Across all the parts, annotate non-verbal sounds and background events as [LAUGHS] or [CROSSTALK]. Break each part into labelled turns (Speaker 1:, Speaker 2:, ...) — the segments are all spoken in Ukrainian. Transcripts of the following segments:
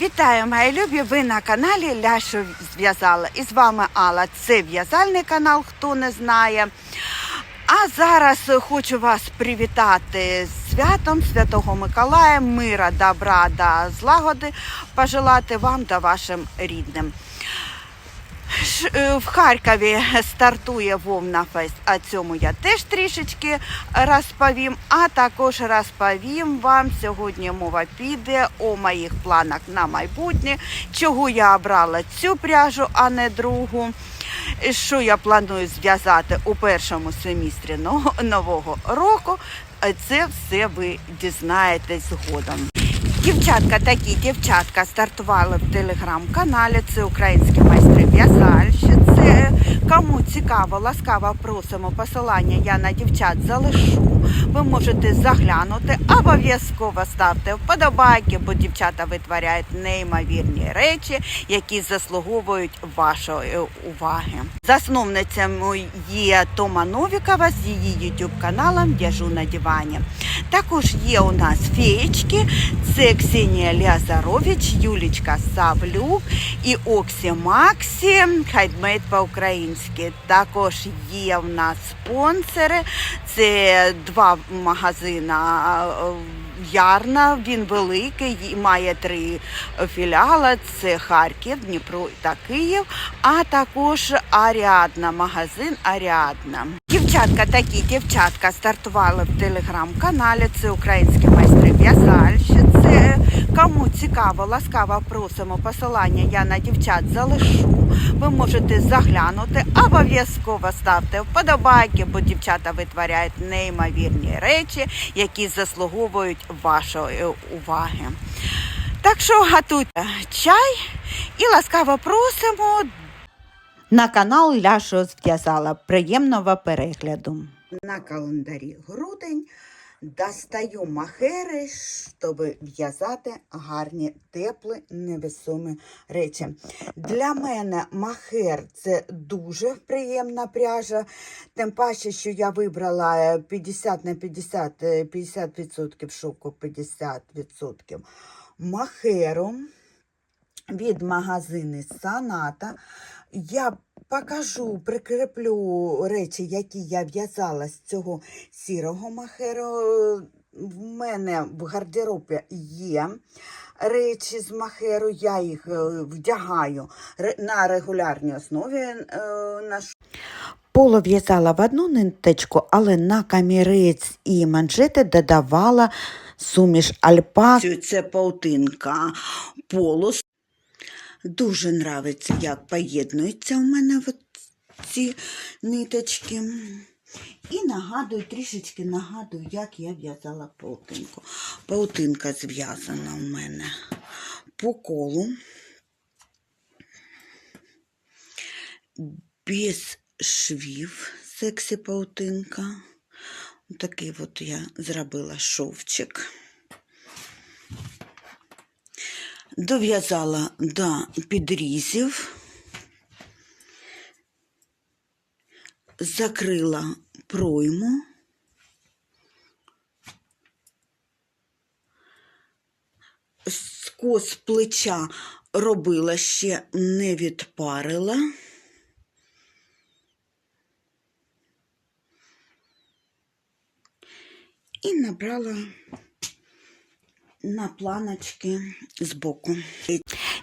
Speaker 1: Вітаю, мої любі! Ви на каналі Ляшу зв'язала. І з вами Алла. Це в'язальний канал, хто не знає. А зараз хочу вас привітати з святом Святого Миколая, мира, добра та злагоди, пожелати вам та вашим рідним. Е, В Харкові стартує Вовна Фест, а цьому я теж трішечки розповім. А також розповім вам сьогодні мова піде у моїх планах на майбутнє, чого я обрала цю пряжу, а не другу. Що я планую зв'язати у першому семістрі нового року. Це все ви дізнаєтесь згодом. Дівчатка, такі дівчатка стартували в телеграм-каналі. Це українські майстри в'язальщі. Кому цікаво, ласкаво просимо посилання. Я на дівчат залишу. Ви можете заглянути. Обов'язково ставте вподобайки, бо дівчата витворяють неймовірні речі, які заслуговують вашої уваги. Засновницями є Тома Новікова з її youtube каналом В'яжу на дивані. Також є у нас феєчки, це Ксенія Лязарович, Юлічка Савлюк і Оксі Максі, хайтмейд по-українськи. Також є в нас спонсори. Це два магазина. е, Ярна, він великий, має три філіали: це Харків, Дніпро та Київ, а також Аріадна, магазин Аріадна. Дівчатка, такі дівчатка стартували в телеграм-каналі. Це українські майстри в'язальщі. Це кому цікаво, ласкаво просимо посилання. Я на дівчат залишу. Ви можете заглянути. Обов'язково ставте вподобайки, бо дівчата витворяють неймовірні речі, які заслуговують вашої уваги. Так що готуйте чай і ласкаво просимо на канал Ляшо зв'язала. Приємного перегляду. На календарі грудень достаю махери, щоб в'язати гарні, теплі, невесомі речі. Для мене махер це дуже приємна пряжа. Тим паче, що я вибрала е, 50 на 50, е, 50% шовку, 50% махеру від магазини Саната. Я покажу, прикріплю речі, які я в'язала з цього сірого махеру. В мене в гардеробі є речі з махеру, я їх е, вдягаю на регулярній основі. е, Поло в'язала в одну ниточку, але на камірець і манжети додавала суміш альпаки. Це паутинка полос. Дуже нравиться, як поєднуються у мене ці ниточки. І нагадую, трішечки нагадую, як я в'язала паутинку. Паутинка зв'язана у мене по колу. Без швів сексі паутинка. Такий от я зробила шовчик. Дов'язала до підрізів, закрила пройму, скос плеча робила ще не відпарила. І набрала на планочки збоку.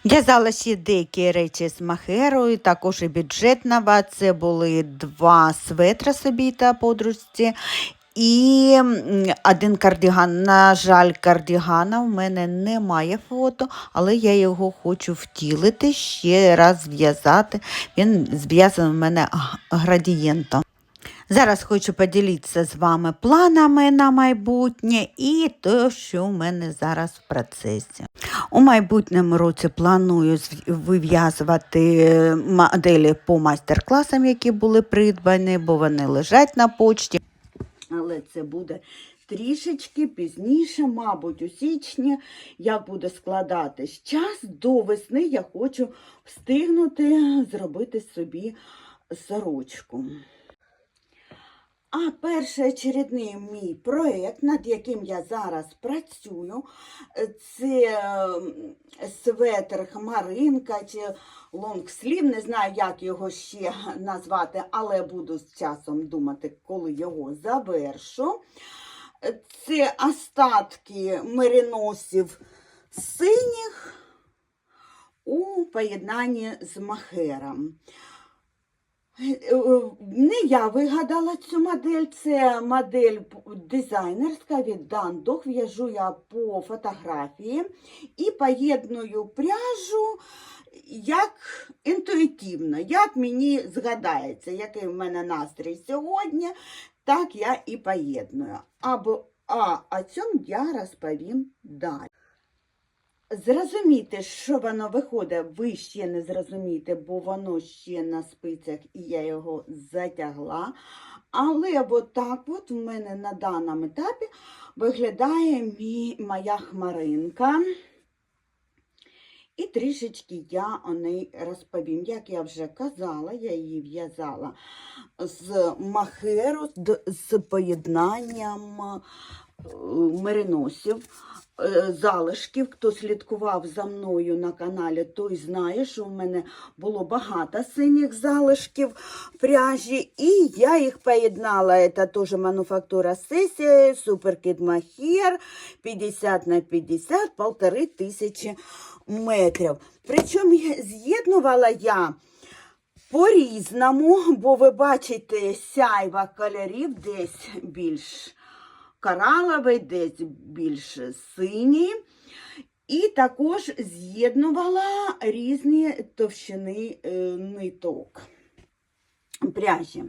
Speaker 1: В'язала ще деякі речі з махерою, також і бюджетного. Це були два светра собі та подружці. І один кардиган. На жаль, кардигана в мене немає фото, але я його хочу втілити, ще раз зв'язати. Він зв'язаний в мене градієнтом. Зараз хочу поділитися з вами планами на майбутнє і те, що у мене зараз в процесі. У майбутньому році планую вив'язувати е, моделі по майстер-класам, які були придбані, бо вони лежать на почті. Але це буде трішечки пізніше, мабуть, у січні, як буде складатись час до весни, я хочу встигнути зробити собі сорочку. А першоочередний мій проєкт, над яким я зараз працюю, е, це светр Хмаринка чи лонгслів, не знаю, як його ще назвати, але буду з часом думати, коли його завершу. Це остатки мериносів синіх у поєднанні з махером. Е, Не я вигадала цю модель, це модель дизайнерська від Dog. В'яжу я по фотографії і поєдную пряжу як інтуїтивно, як мені згадається, який в мене настрій сьогодні, так я і поєдную. Або, а о цьому я розповім далі. Зрозуміти, що воно виходить, ви ще не зрозумієте, бо воно ще на спицях і я його затягла. Але от так от в мене на даному етапі виглядає мій, моя хмаринка. І трішечки я о неї розповім. Як я вже казала, я її в'язала з махеру, з- поєднанням мериносів е, залишків. Хто слідкував за мною на каналі, той знає, що в мене було багато синіх залишків пряжі, і я їх поєднала. Це теж мануфактура сесія, суперкіт махер 50 на 50, полтори тисячі метрів. Причому з'єднувала я по-різному, бо ви бачите сяйва кольорів десь більш кораловий, десь більш синій. І також з'єднувала різні товщини е, ниток пряжі.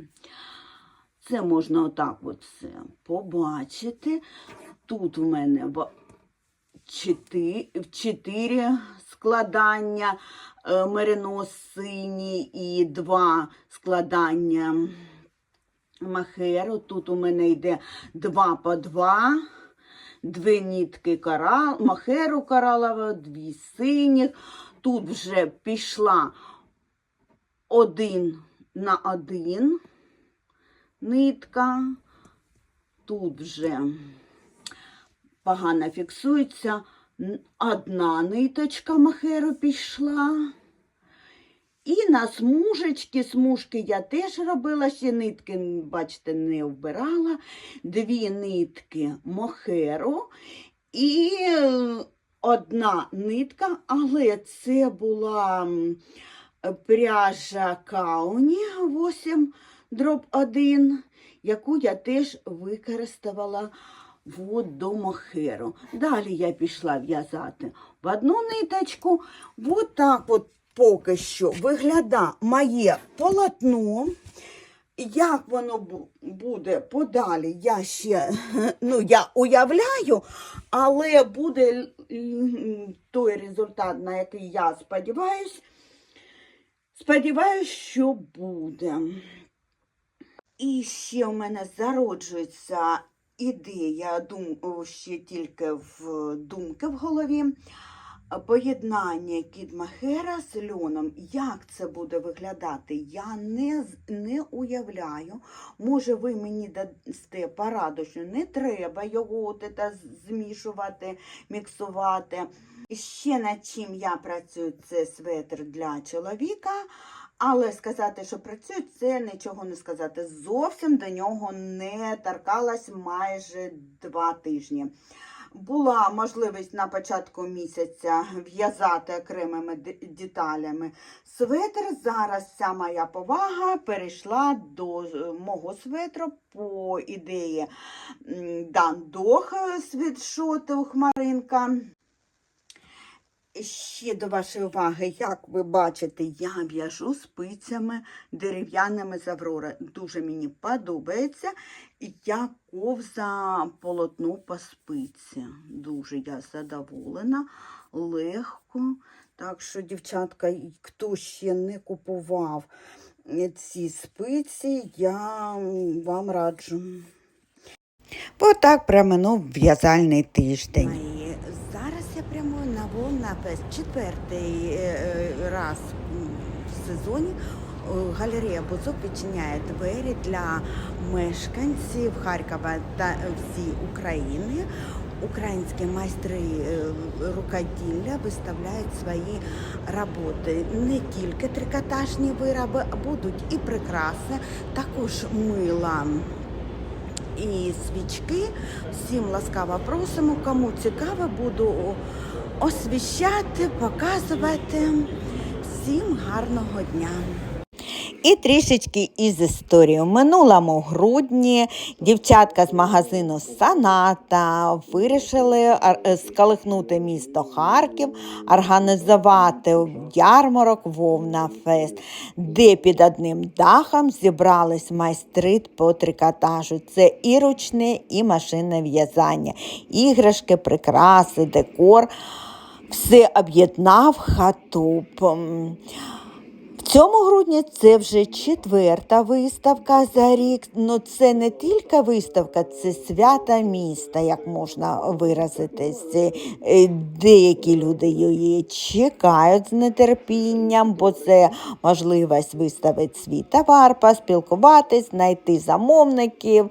Speaker 1: Це можна отак от все побачити. Тут у мене чотири складання е, меринос синій і два складання махеру. Тут у мене йде два по два, дві нітки корал, махеру коралового, дві синіх. Тут вже пішла один на один нитка. Тут вже погано фіксується. Одна ниточка махеру пішла. І на смужечки, смужки я теж робила, ще нитки, бачите, не вбирала. Дві нитки мохеру і е, одна нитка, але це була пряжа Кауні 8 дроб 1, яку я теж використовала от до мохеру. Далі я пішла в'язати в одну ниточку. От так от поки що виглядає моє полотно. Як воно буде подалі, я ще [LAUGHS] ну, я уявляю, але буде той результат, на який я сподіваюсь. Сподіваюсь, що буде. І ще в мене зароджується ідея, дум, ще тільки в думки в голові. Поєднання кідмахера з льоном. Як це буде виглядати? Я не, не уявляю. Може, ви мені дасте пораду, що не треба його от змішувати, міксувати. Ще над чим я працюю, це светр для чоловіка. Але сказати, що працюю, це нічого не сказати. Зовсім до нього не торкалась майже два тижні. Була можливість на початку місяця в'язати окремими деталями светр. Зараз вся моя повага перейшла до е, мого светру по ідеї Дандох світшоту Хмаринка. Ще до вашої уваги, як ви бачите, я в'яжу спицями дерев'яними з Аврори. Дуже мені подобається. Я ковза полотно по спиці. Дуже я задоволена, легко. Так що, дівчатка, хто ще не купував е, ці спиці, я вам раджу. Отак проминув в'язальний тиждень. Весь четвертий е, е, раз в сезоні галерея Бузок відчиняє двері для мешканців Харкова та всієї України. Українські майстри рукоділля виставляють свої роботи. Не тільки трикотажні вироби, а будуть і прикраси, також мила і свічки. Всім ласкаво просимо. Кому цікаво, буду освіщати, показувати. Всім гарного дня! І трішечки із історії. У минулому грудні дівчатка з магазину Саната вирішили ар- е, місто Харків, організувати ярмарок Вовна Фест, де під одним дахом зібрались майстри по трикотажу. Це і ручне, і машинне в'язання, іграшки, прикраси, декор. Все об'єднав хатуп. М, в цьому грудні це вже четверта виставка за рік. Ну це не тільки виставка, це свята міста, як можна виразитись. Е, Деякі люди її чекають з нетерпінням, бо це можливість виставити свій товар, поспілкуватись, знайти замовників.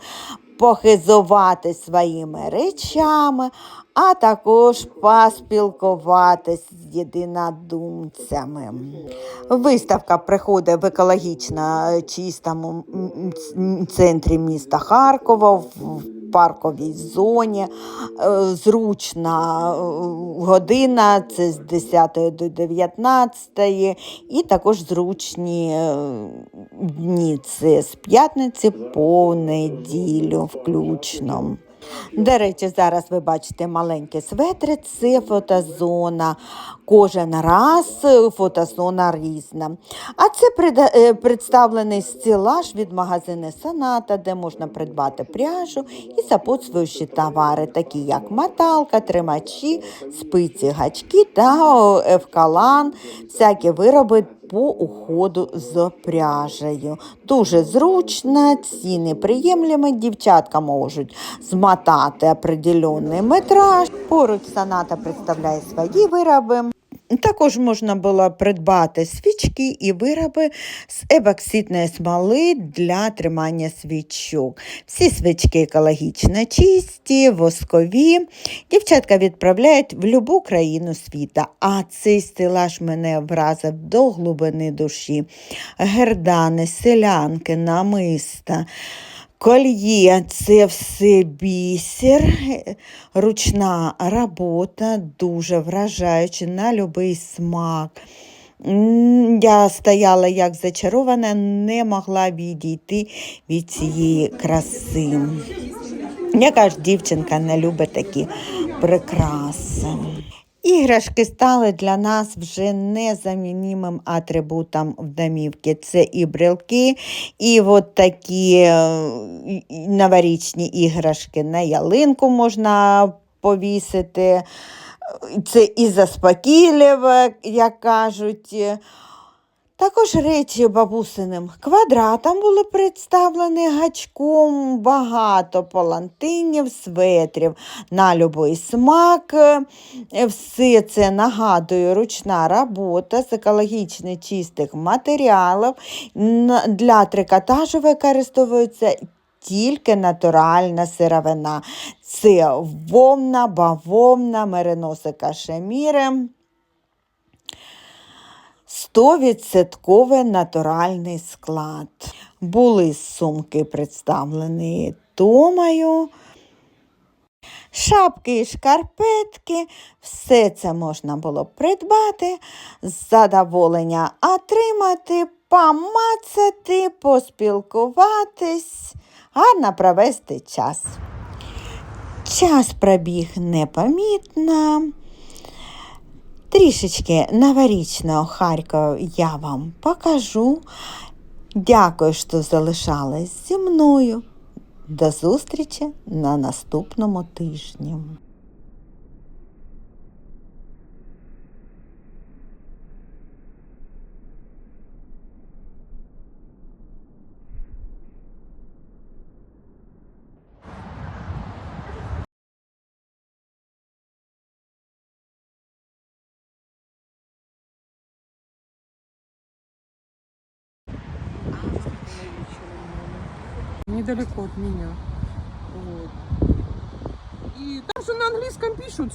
Speaker 1: Похизувати своїми речами, а також поспілкуватись з єдинодумцями. Виставка приходить в екологічно чистому центрі міста Харкова, в парковій зоні. Е, Зручна е, година, це з 10 до 19, і також зручні е, дні, це з п'ятниці по неділю включно. До речі, зараз ви бачите маленькі светри, це фотозона. Кожен раз е, фотозона різна. А це е, представлений стелаж від магазину Саната, де можна придбати пряжу і сопутствуючі товари, такі як маталка, тримачі, спиці, гачки та евкалан, всякі вироби по уходу з пряжею. Дуже зручно, ціни приємлемі, дівчатка можуть змотати определенний метраж. Поруч Саната представляє свої вироби. Також можна було придбати свічки і вироби з ебоксидної смоли для тримання свічок. Всі свічки екологічно чисті, воскові. Дівчатка відправляють в будь-яку країну світу. А цей стелаж мене вразив до глибини душі. Гердани, селянки, намиста. Кольє це все бісер, ручна робота, дуже вражаюча на будь-який смак. Я стояла як зачарована, не могла відійти від цієї краси. Яка ж дівчинка не любить такі прикраси. Іграшки стали для нас вже незамінімим атрибутом в домівці. Це і брелки, і от такі е, новорічні іграшки на ялинку можна повісити. Це і заспокійливо, як кажуть. Також речі бабусиним квадратом були представлені гачком, багато палантинів, светрів на любий смак. Е, Все це нагадує ручна робота з екологічно чистих матеріалів. Для трикотажу використовується тільки натуральна сировина. Це вовна, бавовна, мериноси кашеміри. Стовідсотковий натуральний склад. Були сумки представлені томою. Шапки і шкарпетки, все це можна було придбати, задоволення отримати, помацати, поспілкуватись, гарно провести час. Час пробіг непомітно. Трішечки новорічного Харкова я вам покажу. Дякую, що залишались зі мною. До зустрічі на наступному тижні.
Speaker 2: Недалеко от меня. Вот. И там же на английском пишут.